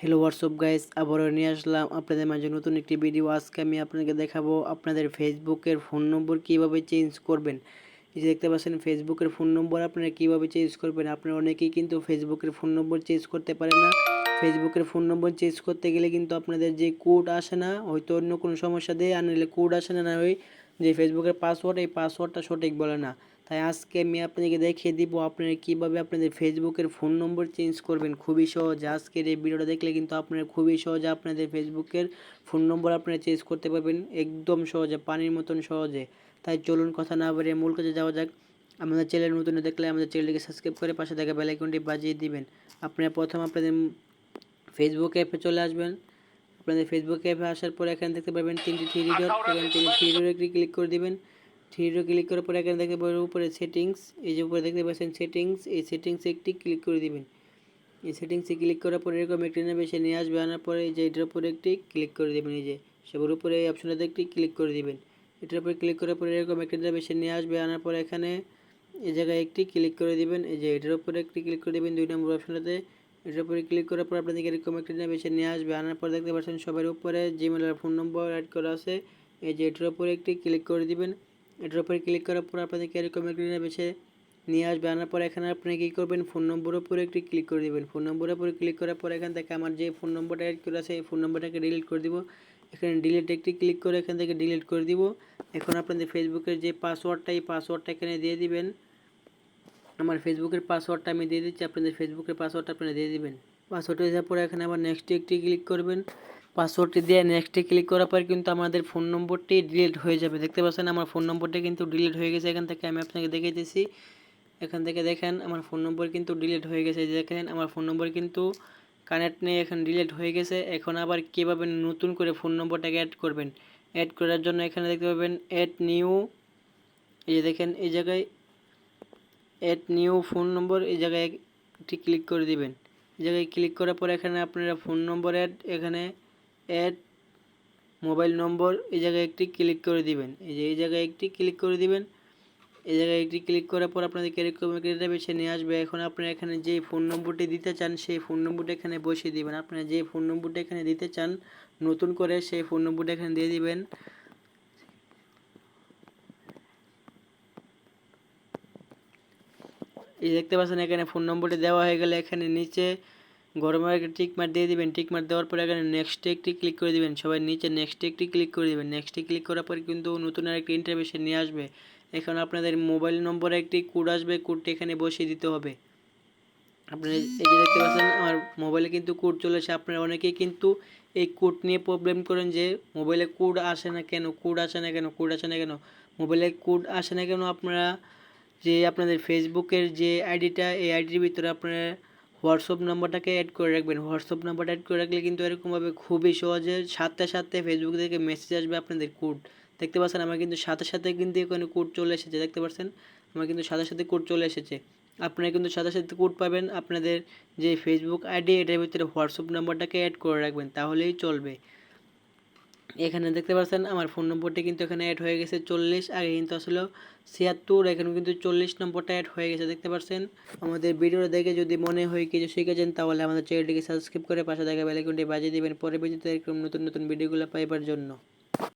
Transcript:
Hello WhatsApp guys আবারও নিয়ে আসলাম আপনাদের মাঝে নতুন একটি ভিডিও আজকে আমি আপনাকে দেখাবো আপনাদের ফেসবুকের ফোন নম্বর কীভাবে চেঞ্জ করবেন। এই যে দেখতে পাচ্ছেন ফেসবুকের ফোন নম্বর আপনারা কীভাবে চেঞ্জ করবেন? আপনারা অনেকেই কিন্তু ফেসবুকের ফোন নম্বর চেঞ্জ করতে পারেন না। ফেসবুকের ফোন নম্বর চেঞ্জ করতে গেলে কিন্তু আপনাদের যে কোড আসে না, হয়তো অন্য কোনো সমস্যা দিয়ে আনলে কোড আসে না না ওই যে ফেসবুকের পাসওয়ার্ড এই পাসওয়ার্ডটা সঠিক বলে না। তাই আজকে আমি আপনাদেরকে দেখিয়ে দিব আপনারা কীভাবে আপনাদের ফেসবুকের ফোন নম্বর চেঞ্জ করবেন। খুবই সহজ। আজকের এই ভিডিওটা দেখলে কিন্তু আপনারা খুবই সহজে আপনাদের ফেসবুকের ফোন নম্বর আপনারা চেঞ্জ করতে পারবেন। একদম সহজে, পানির মতন সহজে। তাই চলুন কথা না বাড়িয়ে মূল কাজে যাওয়া যাক। আমাদের চ্যানেল নতুন দেখলে আমাদের চ্যানেলটিকে সাবস্ক্রাইব করে পাশে থাকা বেলাইকনটি বাজিয়ে দিবেন। আপনারা প্রথম আপনাদের ফেসবুক অ্যাপে চলে আসবেন। আপনাদের ফেসবুক অ্যাপে আসার পর এখানে দেখতে পাবেন তিনটি থ্রি ডট তিনটি থ্রি ডট ক্লিক করে দিবেন। থ্রি ডট ক্লিক করার পরে এখানে দেখতে পাবেন উপরে সেটিংস, এই যে উপরে দেখতে পাচ্ছেন সেটিংস, এই সেটিংসে একটি ক্লিক করে দিবেন। এই সেটিংসে ক্লিক করার পরে এরকম একটি নেবে সে নিয়ে আসবে, আনার পরে এই যে এটার উপরে একটি ক্লিক করে দেবেন, এই যে সবার উপরে এই অপশনটাতে একটি ক্লিক করে দিবেন। এটার উপরে ক্লিক করার পরে এরকম একটি নেবে সে নিয়ে আসবে, আনার পরে এখানে এই জায়গায় একটি ক্লিক করে দিবেন, এই যে এটার উপরে একটি ক্লিক করে দিবেন দুই নম্বর অপশনটাতে এটার উপরে ক্লিক করার পর আপনাদেরকে এরকম একটা নেভিগেশন নিয়ে আসবে, আনার পর দেখতে পাচ্ছেন সবার উপরে জিমেল আর ফোন নম্বর অ্যাড করা আছে, এই যে এটার উপরে একটি ক্লিক করে দিবেন। এটার উপরে ক্লিক করার পর আপনাদেরকে এরকম একটা নেভিগেশন নিয়ে আসবে। আনার পর এখানে আপনি কী করবেন? ফোন নম্বরের উপরে একটি ক্লিক করে দিবেন। ফোন নম্বরের উপরে ক্লিক করার পর এখান থেকে আমার যে ফোন নম্বরটা অ্যাড করা আছে, এই ফোন নম্বরটাকে ডিলিট করে দিব। এখানে ডিলিট একটি ক্লিক করে এখান থেকে ডিলিট করে দিব। এখন আপনাদের ফেসবুকের যে পাসওয়ার্ডটা এই পাসওয়ার্ডটা এখানে দিয়ে দিবেন। আমার ফেসবুকের পাসওয়ার্ডটা আমি দিয়ে দিচ্ছি। আপনাদের ফেসবুকের পাসওয়ার্ডটা আপনারা দিয়ে দিবেন। পাসওয়ার্ডটা দেওয়ার পরে এখানে আবার নেক্সটে একটি ক্লিক করবেন। পাসওয়ার্ডটি দিয়ে নেক্সটে ক্লিক করার পর কিন্তু আমাদের ফোন নম্বরটি ডিলিট হয়ে যাবে। দেখতে পাচ্ছেন আমার ফোন নম্বরটি কিন্তু ডিলিট হয়ে গেছে। এখান থেকে আমি আপনাকে দেখিয়ে দিচ্ছি এখান থেকে দেখেন আমার ফোন নম্বর কিন্তু ডিলিট হয়ে গেছে। দেখেন আমার ফোন নম্বর কিন্তু কানেক্ট নেই, এখন ডিলিট হয়ে গেছে। এখন আবার কীভাবে নতুন করে ফোন নম্বরটাকে অ্যাড করবেন? অ্যাড করার জন্য এখানে দেখতে পাবেন অ্যাড নিউ এই যে দেখেন, এই জায়গায় অ্যাড নিউ ফোন নম্বর এই জায়গায় একটি ক্লিক করে দিবেন। এই জায়গায় ক্লিক করার পর এখানে আপনারা ফোন নম্বর অ্যাড এখানে অ্যাড মোবাইল নম্বর এই জায়গায় একটি ক্লিক করে দিবেন। এই যে এই জায়গায় একটি ক্লিক করে দিবেন। এই জায়গায় একটি ক্লিক করার পর আপনাদের এরকম একটা বেছে নিয়ে আসবে। এখন আপনারা এখানে যে ফোন নম্বরটি দিতে চান, সেই ফোন নম্বরটা এখানে বসিয়ে দিবেন। আপনারা যে ফোন নম্বরটা এখানে দিতে চান, নতুন করে সেই ফোন নম্বরটা এখানে দিয়ে দিবেন। এই দেখতে পাচ্ছেন, এখানে ফোন নম্বরটি দেওয়া হয়ে গেলে এখানে নিচে গরমের একটা টিক মার দিয়ে দিবেন টিক মার দেওয়ার পরে এখানে নেক্সটে একটি ক্লিক করে দিবেন, সবাই নিচে নেক্সটে একটি ক্লিক করে দিবেন নেক্সটে ক্লিক করার পরে কিন্তু নতুন আরেকটি ইন্টারভেশন নিয়ে আসবে। এখন আপনাদের মোবাইল নম্বরে একটি কোড আসবে কোডটি এখানে বসিয়ে দিতে হবে। আপনারা এই যে দেখতে পাচ্ছেন, আমার মোবাইলে কিন্তু কোড চলেছে আপনারা অনেকেই কিন্তু এই কোড নিয়ে প্রবলেম করেন যে মোবাইলে কোড আসে না কেন কোড আসে না কেন কোড আসে না কেন? মোবাইলে কোড আসে না কেন আপনারা? যে আপনাদের ফেসবুকের যে আইডিটা এই আইডির ভিতরে আপনারা হোয়াটসঅ্যাপ নাম্বারটাকে অ্যাড করে রাখবেন। হোয়াটসঅ্যাপ নাম্বারটা অ্যাড করে রাখলে কিন্তু এরকমভাবে খুবই সহজে সাথে সাথে ফেসবুক থেকে মেসেজ আসবে আপনাদের কোড দেখতে পাচ্ছেন আমার কিন্তু সাথে সাথে কিন্তু এখানে কোড চলে এসেছে, দেখতে পাচ্ছেন? আমার কিন্তু সাথে সাথে কোড চলে এসেছে। আপনারা কিন্তু সাথে সাথে কোড পাবেন, আপনাদের যে ফেসবুক আইডি এটার ভিতরে হোয়াটসঅ্যাপ নাম্বারটাকে অ্যাড করে রাখবেন, তাহলেই চলবে। এখানে দেখতে পাচ্ছেন, আমার ফোন নম্বরটি কিন্তু এখানে অ্যাড হয়ে গেছে চল্লিশ, আগে কিন্তু আসলে ছিয়াত্তর, এখানে কিন্তু চল্লিশ নম্বরটা অ্যাড হয়ে গেছে, দেখতে পাচ্ছেন। আমাদের ভিডিওটা দেখে যদি মনে হয় কিছু শিখেছেন, তাহলে আমাদের চ্যানেলটিকে সাবস্ক্রাইব করে পাশে থাকা বেলাইকনটি বাজিয়ে দেবেন। পরে ভিডিওতে এরকম নতুন নতুন ভিডিওগুলো পাইবার জন্য।